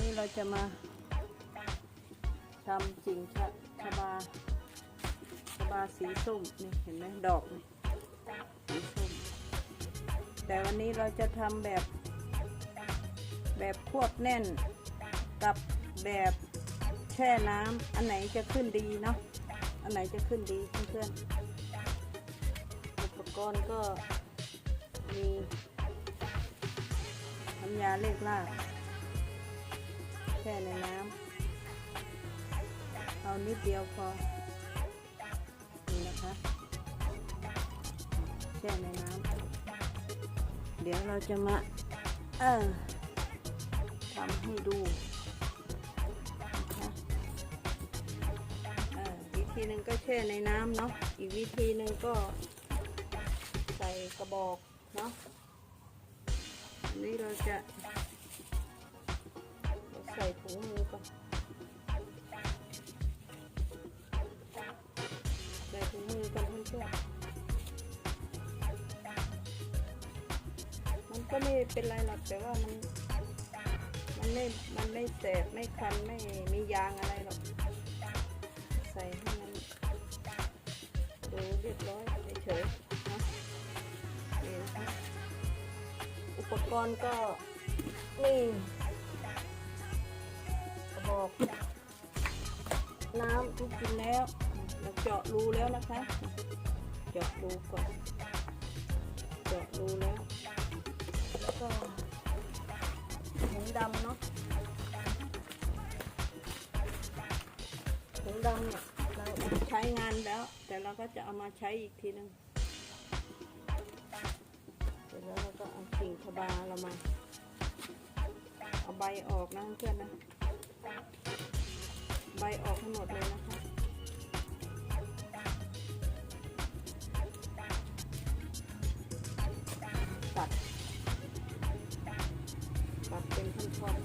นี่เราจะมาทำจิงชะชะบาชะบาสีส้มนี่เห็นไหมดอกนี่สีส้มแต่วันนี้เราจะทำแบบ แบบควบแน่นกับแบบแช่น้ำอันไหนจะขึ้นดีเนาะอันไหนจะขึ้นดีเพื่อนๆอุปกรณ์ก็มีน้ำยาเล็กลาก แช่ในน้ำเอานิดเดียวพอนี่นะคะแช่ในน้ำเดี๋ยวเราจะมาเออทำให้ดูวิธีหนึ่งก็แช่ในน้ำเนาะอีกวิธีหนึ่งก็ใส่กระบอกเนาะอันนี้เราจะ ใส่ถุงมือก่อนใส่ถุงมือกันเพื่อนๆมันก็ไม่เป็นไรหรอกแต่ว่ามัน มันไม่ มันไม่แสบไม่คันไม่มียางอะไรหรอก ใส่ให้มันดูเรียบร้อยเฉยๆนะอุปกรณ์ก็นี่ กระบอกน้ำที่กินแล้วเราเจาะรูแล้วนะคะ เจาะรูก่อน เจาะรูแล้ว แล้วก็ถุงดำเนาะถุงดำเนี่ยเราใช้งานแล้ว แต่เราก็จะเอามาใช้อีกทีนึงเสร็จแล้วเราก็เอากิ่งชะบาเรามา เอาใบออกนะเพื่อนนะ ใบออกให้งหมดเลยนะคะตัดตัดเป็นท่อน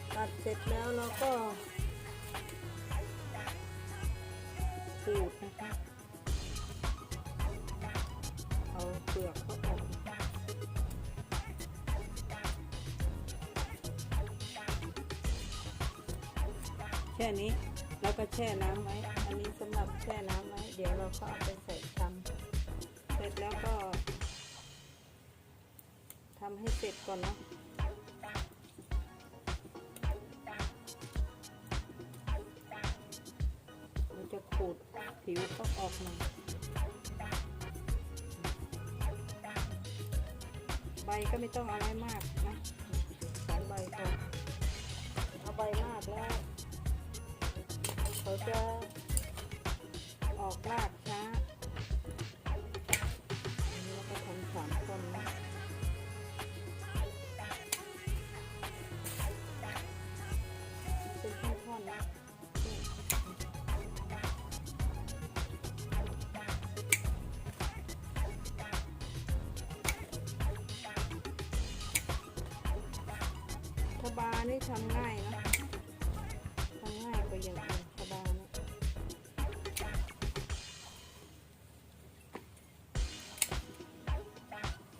ๆตัดเสร็จแล้วเราก็ ค่นี้แล้วก็แช่น้ำไว้ อันนี้สำหรับแช่น้ำไว้ เดี๋ยวเราก็เอาไปใส่ชำเสร็จแล้วก็ทำให้เสร็จก่อนเนาะเราจะขูดผิวเขาออกหน่อยใบก็ไม่ต้องเอาไว้มาก เขาจะออกรากช้าอันนี้เราก็ทำสามต้นนะเป็นท่อนๆนะบานี่ทำง่ายนะ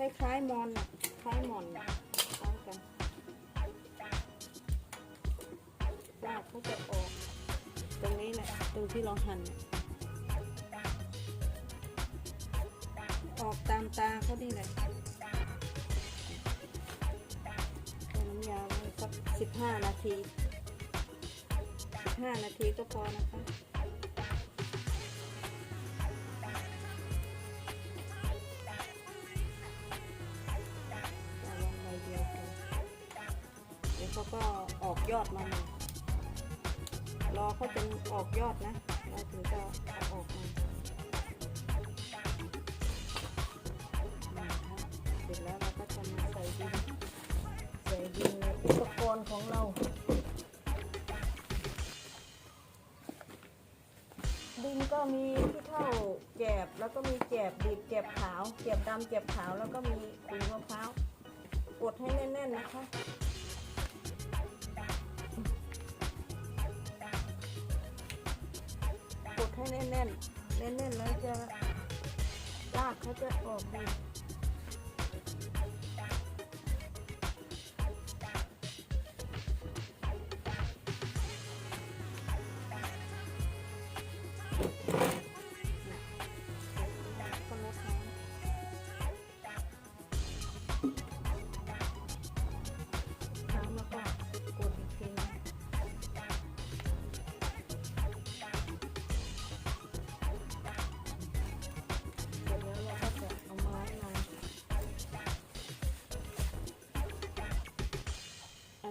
คล้ายๆมอนคล้ายมอนคล้ายกันรากเขาจะออก ตรงนี้แหละตรงที่เราหั่นน่ะออกตามตาเขานี่แหละน้ำยาไว้สักสิบห้านาทีสิบห้านาทีก็พอนะคะ ยอดมาใหม่รอเขาจนออกยอดนะเราถึงจะเอาออกมานเสร็จแล้วเราก็จะมาใส่ดินใส่ดินในอุปกรณ์ของเราดินก็มีที่เท่าแกบแล้วก็มีแกบดิบแกบขาวแกบดำแกบขาวแล้วก็มีขุยมะพร้าวกดให้แน่นๆนะคะ ให้แน่นๆ แน่นๆ แล้วจะรากเขาจะออกดี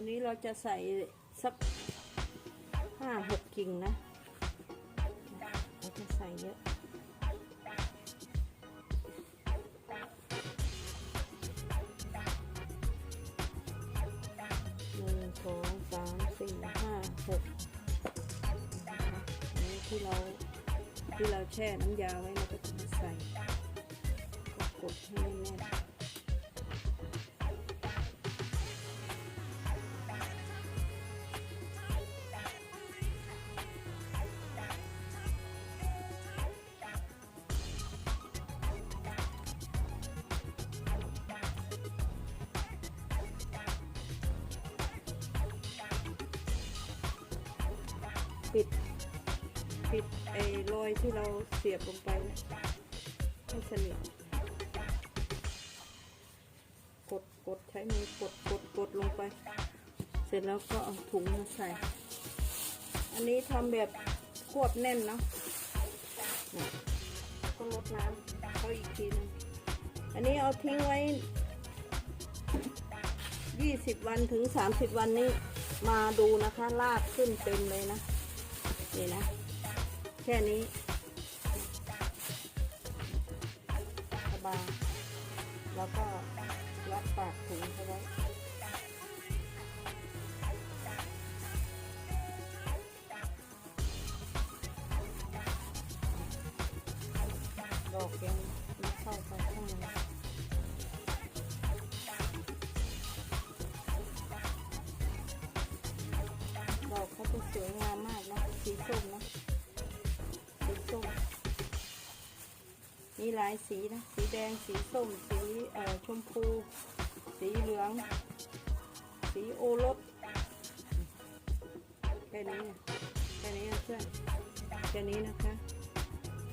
อันนี้เราจะใส่สักห้าหกกิ่งนะเราจะใส่เยอะหนึ่งสองสามสี่ห้าหกนี้ที่เราที่เราแช่น้ำยาไว้เราก็จะมาใส่ก็กดให้แน่น ปิด ปิดไอ้รอยที่เราเสียบลงไปให้สนิทกดกดใช้มือกดกดกดลงไป เสร็จแล้วก็เอาถุงมาใส่ อันนี้ทำแบบควบแน่นเนาะก็ลดน้ำเขาอีกทีหนึงอันนี้เอาทิ้งไว้20วันถึง30วันนี้มาดูนะคะลากขึ้นเต็มเลยนะ นี่นะ แค่นี้สบายแล้วก็รัดปากถุงเขาไว้ดอกยังไม่เข้าไปข้างในดอกเขาจะสวยงาม หลายสีนะ สีแดง สีส้ม สีชมพู สีเหลือง สีโอรสแค่นี้นะแค่นี้นะเพื่อนแค่นี้นะคะ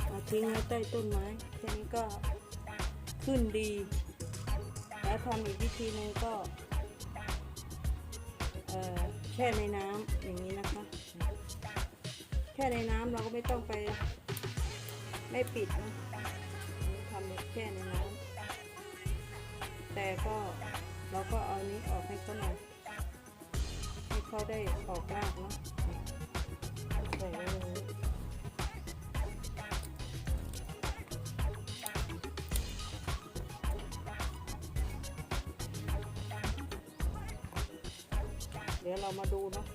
เอาทิ้งไว้ใต้ต้นไม้แค่นี้ก็ขึ้นดี แล้วทำอีกวิธีหนึงก็แช่ในน้ำอย่างนี้นะคะ แช่ในน้ำเราก็ไม่ต้องไปไม่ปิดนะ ช่ในน้ำแต่ก็เราก็เอานี้ออกให้เขาหน่อยให้เขาได้ออกรากเนาะใส่ไว้ตรงนี้เดี๋ยวเรามาดูเนาะ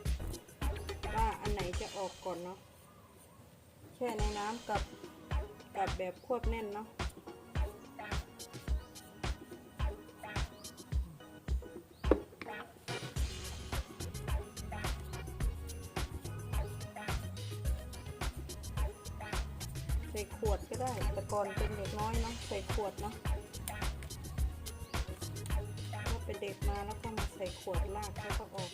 ว่าอันไหนจะออกก่อนเนาะแช่ในน้ำกับกับแบบควบแน่นเนาะ ใส่ขวดก็ได้ แต่ก่อนเป็นเด็กน้อยเนาะ ใส่ขวดเนาะถ้าเป็นเด็กมาแล้วก็มาใส่ขวดลากแล้วก็ออก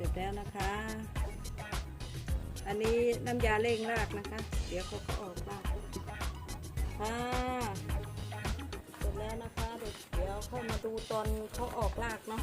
ร็จแล้วนะคะ อันนี้น้ำยาเร่งรากนะคะ เดี๋ยวเขาก็ออกรากค่ะเสร็จแล้วนะคะ เดี๋ยวเข้ามาดูตอนเขาออกรากเนาะ